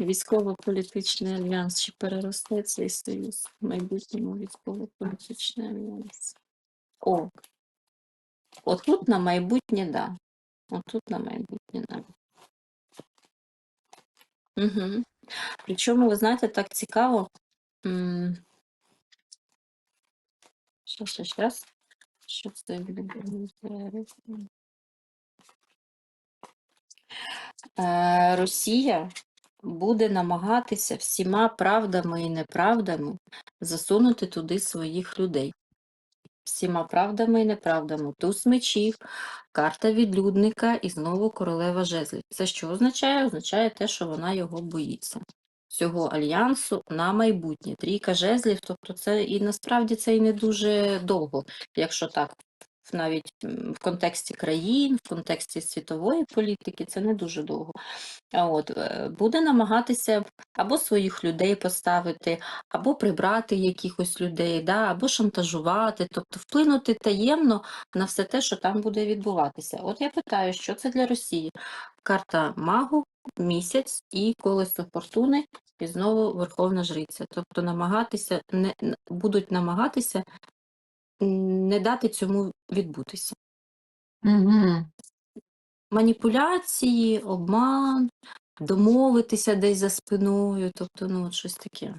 Військово-політичний альянс чи переросте цей союз в майбутньому військово-політичний альянс. О, отут на майбутнє, да. Отут на майбутнє, да. Угу. Причому, ви знаєте, так цікаво. Щас, щас, щас. Що це буде? Росія буде намагатися всіма правдами і неправдами засунути туди своїх людей. Всіма правдами і неправдами. Туз мечів, карта відлюдника і знову королева жезлів. Це що означає? Означає те, що вона його боїться. Цього альянсу на майбутнє. Трійка жезлів, тобто це і насправді це і не дуже довго, якщо так навіть в контексті країн, в контексті світової політики, це не дуже довго. От, е, буде намагатися або своїх людей поставити, або прибрати якихось людей, да, або шантажувати, тобто вплинути таємно на все те, що там буде відбуватися. От я питаю, що це для Росії? Карта магу, місяць і колесо фортуни, і знову Верховна Жриця. Тобто намагатися, не, будуть намагатися не дати цьому відбутися. Угу. Маніпуляції, обман, домовитися десь за спиною, тобто, ну, щось таке.